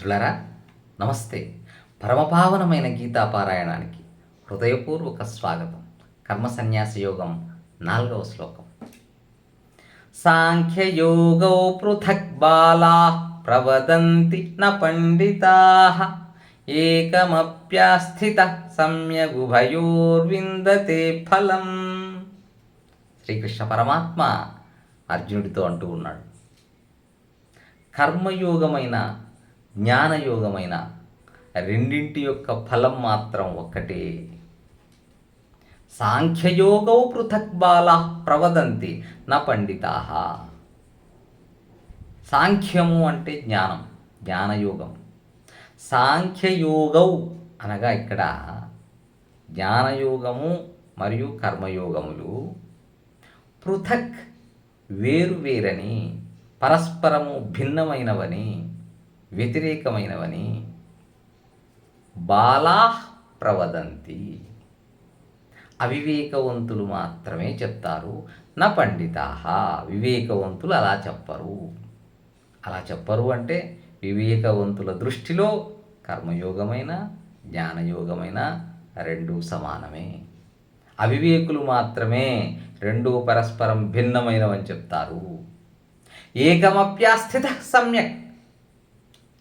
మిత్రులారా నమస్తే. పరమపావనమైన గీతాపారాయణానికి హృదయపూర్వక స్వాగతం. కర్మ సన్యాస యోగం నాలుగవ శ్లోకం. సాంఖ్యయోగౌ పృథక్ బాలా ప్రవదంతి న పండితా. ఏకమప్యాస్థిత సమ్యగుభయోర్విందతే ఫలం. శ్రీకృష్ణ పరమాత్మ అర్జునుడితో అంటూ ఉన్నాడు. కర్మయోగమైన జ్ఞానయోగమైన రెండింటి యొక్క ఫలం మాత్రం ఒక్కటే. సాంఖ్యయోగౌ పృథక్ బాలా ప్రవదంతి న పండితా. సాంఖ్యము అంటే జ్ఞానం జ్ఞానయోగం. సాంఖ్యయోగౌ అనగా ఇక్కడ జ్ఞానయోగము మరియు కర్మయోగములు పృథక్ వేరు వేరని పరస్పరము భిన్నమైనవని వ్యతిరేకమైనవని బాలా ప్రవదంతి. అవివేకవంతులు మాత్రమే చెప్తారు నా పండితా వివేకవంతులు అలా చెప్పరు. అలా చెప్పరు అంటే వివేకవంతుల దృష్టిలో కర్మయోగమైన జ్ఞానయోగమైన రెండు సమానమే. అవివేకులు మాత్రమే రెండు పరస్పరం భిన్నమైనవని చెప్తారు. ఏకమప్యాస్థిత సమ్యక్.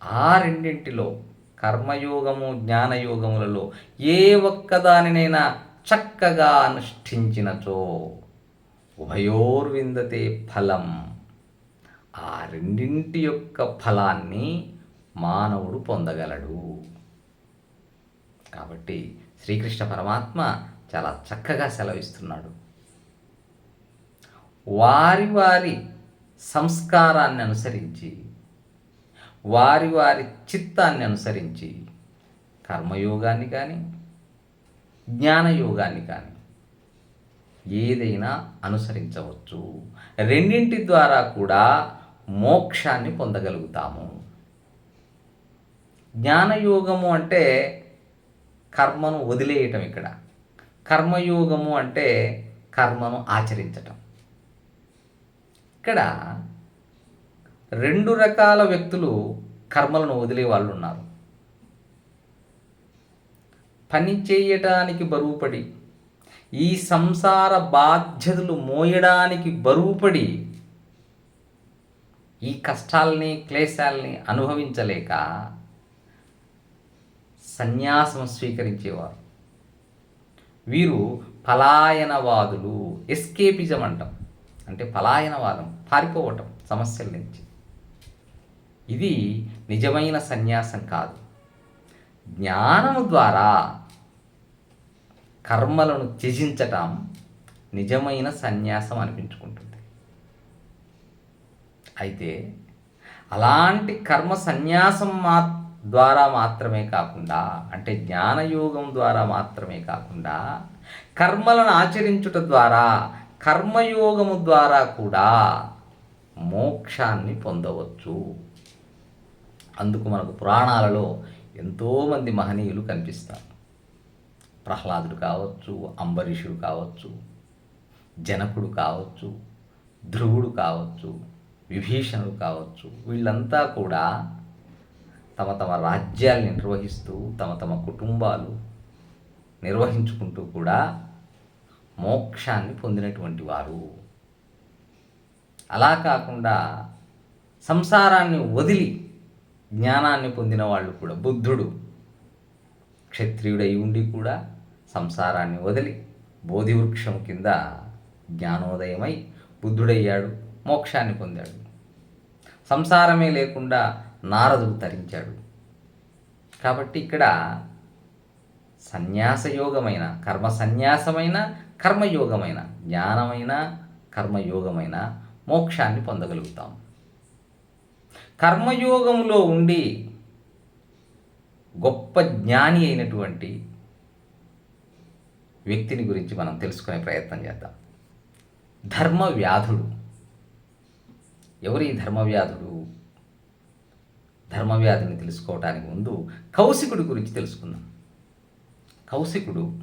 ఆ రెండింటిలో కర్మయోగము జ్ఞానయోగములలో ఏ ఒక్కదానినైనా చక్కగా అనుష్ఠించినచో ఉభయోర్విందతే ఫలం. ఆ రెండింటి యొక్క ఫలాన్ని మానవుడు పొందగలడు. కాబట్టి శ్రీకృష్ణ పరమాత్మ చాలా చక్కగా సెలవిస్తున్నాడు. వారి వారి సంస్కారాన్ని అనుసరించి వారి వారి చిత్తాన్ని అనుసరించి కర్మయోగాన్ని కానీ జ్ఞానయోగాన్ని కానీ ఏదైనా అనుసరించవచ్చు. రెండింటి ద్వారా కూడా మోక్షాన్ని పొందగలుగుతాము. జ్ఞానయోగము అంటే కర్మను వదిలేయటం ఇక్కడ. కర్మయోగము అంటే కర్మను ఆచరించటం. ఇక్కడ రెండు రకాల వ్యక్తులు కర్మలను వదిలే వాళ్ళు ఉన్నారు పని చేయటానికి బరువుపడి ఈ సంసార బాధ్యతలు మోయడానికి బరువుపడి ఈ కష్టాల్ని క్లేశాల్ని అనుభవించలేక సన్యాసం స్వీకరించేవారు. వీరు పలాయనవాదులు ఎస్కేపిజం అంటాం. అంటే పలాయనవాదం పారిపోవటం సమస్యల నుంచి. ఇది నిజమైన సన్యాసం కాదు. జ్ఞానము ద్వారా కర్మలను త్యజించటం నిజమైన సన్యాసం అనిపించుకుంటుంది. అయితే అలాంటి కర్మ సన్యాసం మా ద్వారా మాత్రమే కాకుండా అంటే జ్ఞానయోగం ద్వారా మాత్రమే కాకుండా కర్మలను ఆచరించుట ద్వారా కర్మయోగము ద్వారా కూడా మోక్షాన్ని పొందవచ్చు. అందుకు మనకు పురాణాలలో ఎంతోమంది మహనీయులు కనిపిస్తారు. ప్రహ్లాదుడు కావచ్చు అంబరీషుడు కావచ్చు జనకుడు కావచ్చు ధ్రువుడు కావచ్చు విభీషణుడు కావచ్చు వీళ్ళంతా కూడా తమ తమ రాజ్యాల్ని నిర్వహిస్తూ తమ తమ కుటుంబాలు నిర్వహించుకుంటూ కూడా మోక్షాన్ని పొందినటువంటి వారు. అలా కాకుండా సంసారాన్ని వదిలి జ్ఞానాన్ని పొందిన వాళ్ళు కూడా బుద్ధుడు. క్షత్రియుడై ఉండి కూడా సంసారాన్ని వదిలి బోధివృక్షం కింద జ్ఞానోదయమై బుద్ధుడయ్యాడు మోక్షాన్ని పొందాడు. సంసారమే లేకుండా నారదుడు తరించాడు. కాబట్టి ఇక్కడ సన్యాసయోగమైన కర్మ సన్యాసమైన కర్మయోగమైన జ్ఞానమైన కర్మయోగమైన మోక్షాన్ని పొందగలుగుతాం. కర్మయోగంలో ఉండి గొప్ప జ్ఞాని అయినటువంటి వ్యక్తిని గురించి మనం తెలుసుకునే ప్రయత్నం చేద్దాం. ధర్మవ్యాధుడు. ఎవరి ధర్మవ్యాధుడు? ధర్మవ్యాధిని తెలుసుకోవటానికి ముందు కౌశికుడి గురించి తెలుసుకుందాం. కౌశికుడు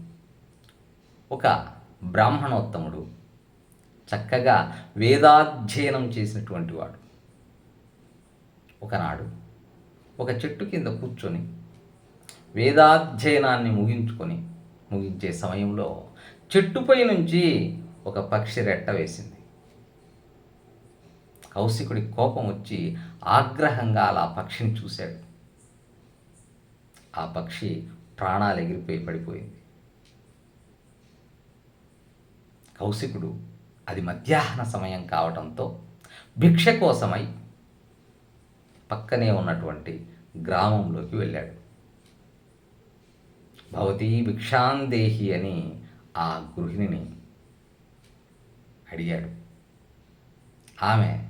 ఒక బ్రాహ్మణోత్తముడు. చక్కగా వేదాధ్యయనం చేసినటువంటి వాడు. ఒకనాడు ఒక చెట్టు కింద కూర్చొని వేదాధ్యయనాన్ని ముగించుకొని ముగించే సమయంలో చెట్టుపై నుంచి ఒక పక్షి రెట్ట వేసింది. కౌశికుడి కోపం వచ్చి ఆగ్రహంగా అలా పక్షిని చూశాడు. ఆ పక్షి ప్రాణాలు ఎగిరిపోయి పడిపోయింది. కౌశికుడు అది మధ్యాహ్న సమయం కావడంతో భిక్ష కోసమై పక్కనే ఉన్నటువంటి గ్రామంలోకి వెళ్ళాడు. భవతీ భిక్షాందేహి అని ఆ గృహిణిని అడిగాడు. ఆమె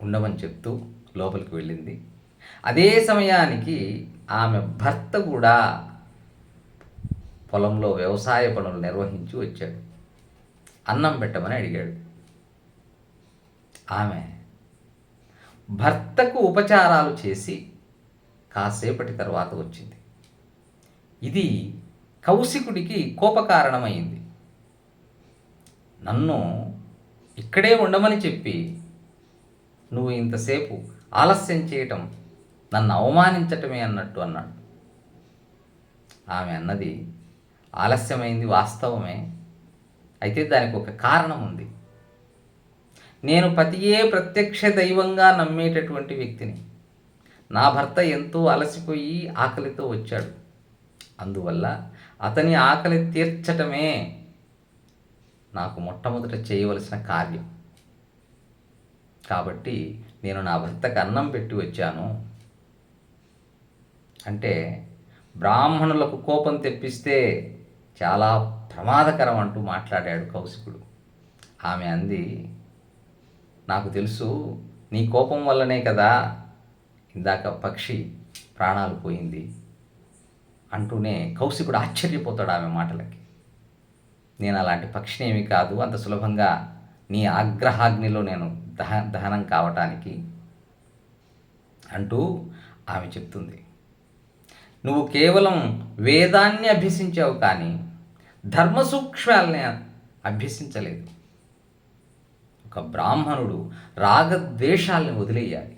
ఉండమని చెప్తూ లోపలికి వెళ్ళింది. అదే సమయానికి ఆమె భర్త కూడా పొలంలో వ్యవసాయ పనులు నిర్వహించి వచ్చాడు. అన్నం పెట్టమని అడిగాడు. ఆమె భర్తకు ఉపచారాలు చేసి కాసేపటి తర్వాత వచ్చింది. ఇది కౌశికుడికి కోపకారణమైంది. నన్ను ఇక్కడే ఉండమని చెప్పి నువ్వు ఇంతసేపు ఆలస్యం చేయటం నన్ను అవమానించటమే అన్నట్టు అన్నాడు. ఆమె అన్నది ఆలస్యమైంది వాస్తవమే. అయితే దానికి ఒక కారణం ఉంది. నేను పతియే ప్రత్యక్ష దైవంగా నమ్మేటటువంటి వ్యక్తిని. నా భర్త ఎంతో అలసిపోయి ఆకలితో వచ్చాడు. అందువల్ల అతని ఆకలి తీర్చటమే నాకు మొట్టమొదట చేయవలసిన కార్యం. కాబట్టి నేను నా భర్తకు అన్నం పెట్టి వచ్చాను. అంటే బ్రాహ్మణులకు కోపం తెప్పిస్తే చాలా ప్రమాదకరం అంటూ మాట్లాడాడు కౌశికుడు. ఆమె అంది నాకు తెలుసు నీ కోపం వల్లనే కదా ఇందాక పక్షి ప్రాణాలు పోయింది అంటూనే కౌశికుడు ఆశ్చర్యపోతాడు ఆమె మాటలకి. నేను అలాంటి పక్షినేమి కాదు అంత సులభంగా నీ ఆగ్రహాగ్నిలో నేను దహ దహనం కావటానికి అంటూ ఆమె చెప్తుంది. నువ్వు కేవలం వేదాన్ని అభ్యసించావు కానీ ధర్మ సూక్ష్మాలని అభ్యసించలేదు. ఒక బ్రాహ్మణుడు రాగద్వేషాలను వదిలేయాలి.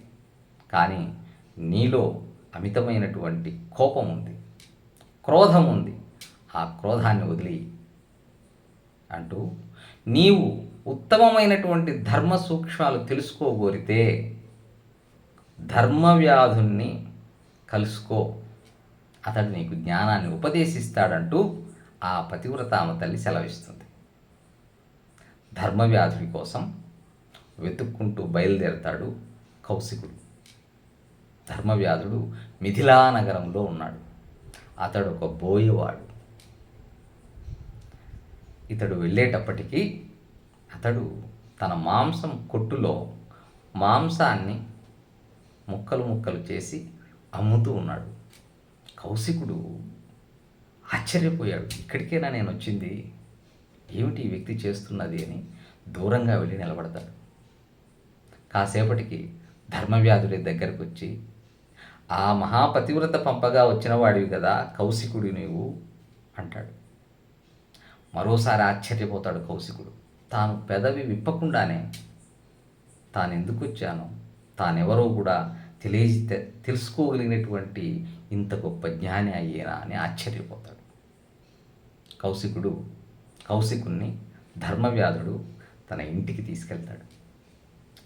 కానీ నీలో అమితమైనటువంటి కోపం ఉంది క్రోధం ఉంది. ఆ క్రోధాన్ని వదిలేయి అంటూ నీవు ఉత్తమమైనటువంటి ధర్మ సూక్ష్మాలు తెలుసుకోగోరితే ధర్మవ్యాధుల్ని కలుసుకో. అతడు నీకు జ్ఞానాన్ని ఉపదేశిస్తాడంటూ ఆ పతివ్రతామ తల్లి సెలవిస్తుంది. ధర్మవ్యాధుడి కోసం వెతుక్కుంటూ బయలుదేరతాడు కౌశికుడు. ధర్మవ్యాధుడు మిథిలా నగరంలో ఉన్నాడు. అతడు ఒక బోయవాడు. ఇతడు వెళ్ళేటప్పటికీ అతడు తన మాంసం కొట్టులో మాంసాన్ని ముక్కలు ముక్కలు చేసి అమ్ముతూ ఉన్నాడు. కౌశికుడు ఆశ్చర్యపోయాడు. ఇక్కడికేనా నేను వచ్చింది? ఏమిటి ఈ వ్యక్తి చేస్తున్నది? అని దూరంగా వెళ్ళి నిలబడతాడు. కాసేపటికి ధర్మవ్యాధుడి దగ్గరకు వచ్చి ఆ మహాపతివ్రత పంపగా వచ్చిన వాడివి కదా కౌశికుడు నీవు అంటాడు. మరోసారి ఆశ్చర్యపోతాడు కౌశికుడు. తాను పెదవి విప్పకుండానే తాను ఎందుకు వచ్చానో తానెవరో కూడా తెలియ తెలుసుకోగలిగినటువంటి ఇంత గొప్ప జ్ఞాని అయ్యేనా అని ఆశ్చర్యపోతాడు. కౌశికుడు కౌశికుణ్ణి ధర్మవ్యాధుడు తన ఇంటికి తీసుకెళ్తాడు.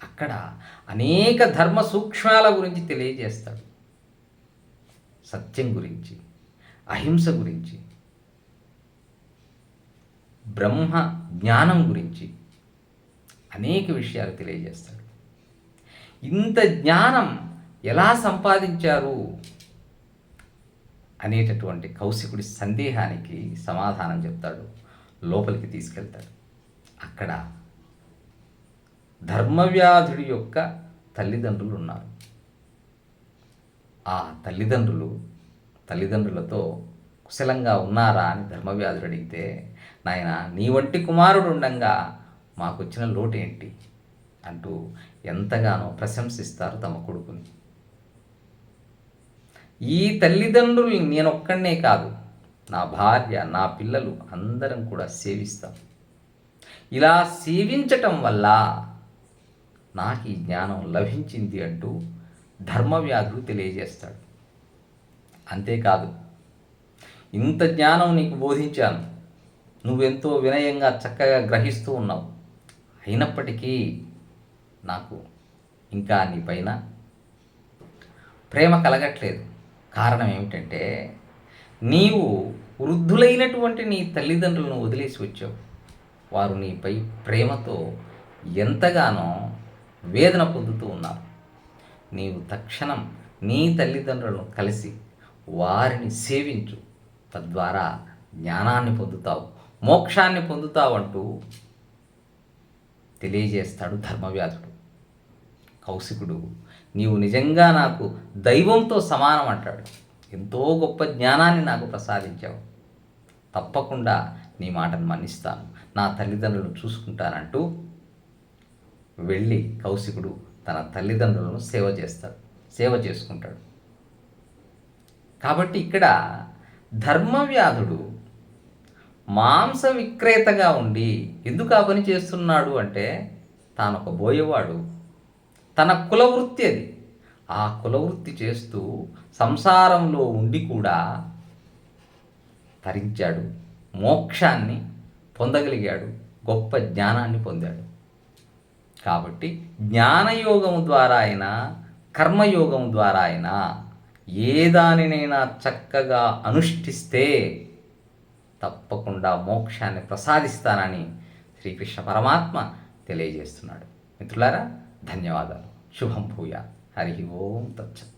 అక్కడ అనేక ధర్మ సూక్ష్మాల గురించి తెలియజేస్తాడు. సత్యం గురించి అహింస గురించి బ్రహ్మ జ్ఞానం గురించి అనేక విషయాలు తెలియజేస్తాడు. ఇంత జ్ఞానం ఎలా సంపాదించారు అనేటటువంటి కౌశికుడి సందేహానికి సమాధానం చెప్తాడు లోపలికి తీసుకెళ్తాడు. అక్కడ ధర్మవ్యాధుడి యొక్క తల్లిదండ్రులు ఉన్నారు ఆ తల్లిదండ్రులు తల్లిదండ్రులతో కుశలంగా ఉన్నారా అని ధర్మవ్యాధుడు అడిగితే నాయన నీ వంటి కుమారుడు ఉండగా మాకొచ్చిన లోటు ఏంటి అంటూ ఎంతగానో ప్రశంసిస్తారు తమ కొడుకుని. ఈ తల్లిదండ్రులు నేనొక్కడనే కాదు నా భార్య నా పిల్లలు అందరం కూడా సేవిస్తాం. ఇలా సేవించటం వల్ల నాకు ఈ జ్ఞానం లభించింది అంటూ ధర్మవ్యాధుడు తెలియజేస్తాడు. అంతేకాదు ఇంత జ్ఞానం నీకు బోధించాను. నువ్వెంతో వినయంగా చక్కగా గ్రహిస్తూ ఉన్నావు. అయినప్పటికీ నాకు ఇంకా నీపైన ప్రేమ కలగట్లేదు. కారణం ఏమిటంటే నీవు వృద్ధులైనటువంటి నీ తల్లిదండ్రులను వదిలేసి వచ్చావు. వారు నీపై ప్రేమతో ఎంతగానో వేదన పొందుతూ ఉన్నారు నీవు తక్షణం నీ తల్లిదండ్రులను కలిసి వారిని సేవించు. తద్వారా జ్ఞానాన్ని పొందుతావు. మోక్షాన్ని పొందుతావు అంటూ తెలియజేస్తాడు ధర్మవ్యాధుడు. కౌశికుడు నీవు నిజంగా నాకు దైవంతో సమానం అంటాడు. ఎంతో గొప్ప జ్ఞానాన్ని నాకు ప్రసాదించావు. తప్పకుండా నీ మాటను మన్నిస్తాను. నా తల్లిదండ్రులను చూసుకుంటానంటూ వెళ్ళి కౌశికుడు తన తల్లిదండ్రులను సేవ చేస్తాడు సేవ చేసుకుంటాడు. కాబట్టి ఇక్కడ ధర్మవ్యాధుడు మాంస విక్రేతగా ఉండి ఎందుకు ఆ పని చేస్తున్నాడు అంటే తాను ఒక బోయేవాడు. తన కులవృత్తి అది. ఆ కులవృత్తి చేస్తూ సంసారంలో ఉండి కూడా తరించాడు మోక్షాన్ని పొందగలిగాడు గొప్ప జ్ఞానాన్ని పొందాడు. కాబట్టి జ్ఞానయోగం ద్వారా అయినా కర్మయోగం ద్వారా అయినా ఏ దానినైనా చక్కగా అనుష్ఠిస్తే తప్పకుండా మోక్షాన్ని ప్రసాదిస్తానని శ్రీకృష్ణ పరమాత్మ తెలియజేస్తున్నాడు. మిత్రులారా ధన్యవాదాలు. శుభం భూయ హరి ఓం తచ్చత్